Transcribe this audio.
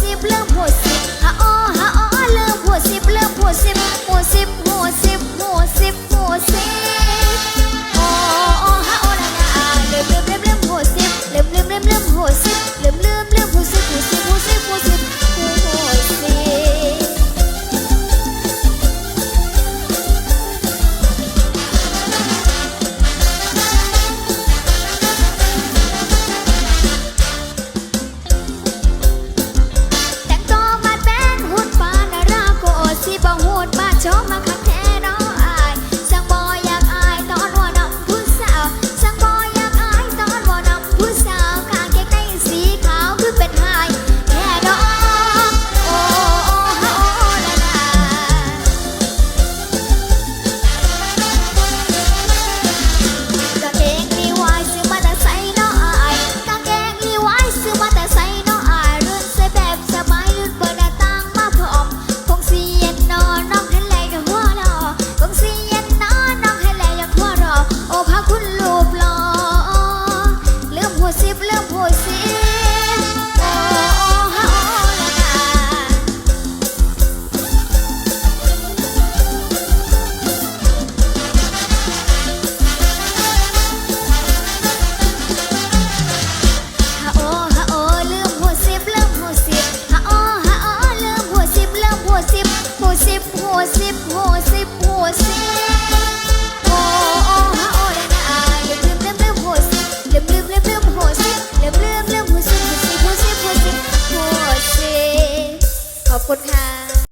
สิบเริ่มหัวสิบฮะโอฮะโอเริ่มหัวสิบเริ่มหัวสิบ Артема как สิบหัวสิบหัวสิบ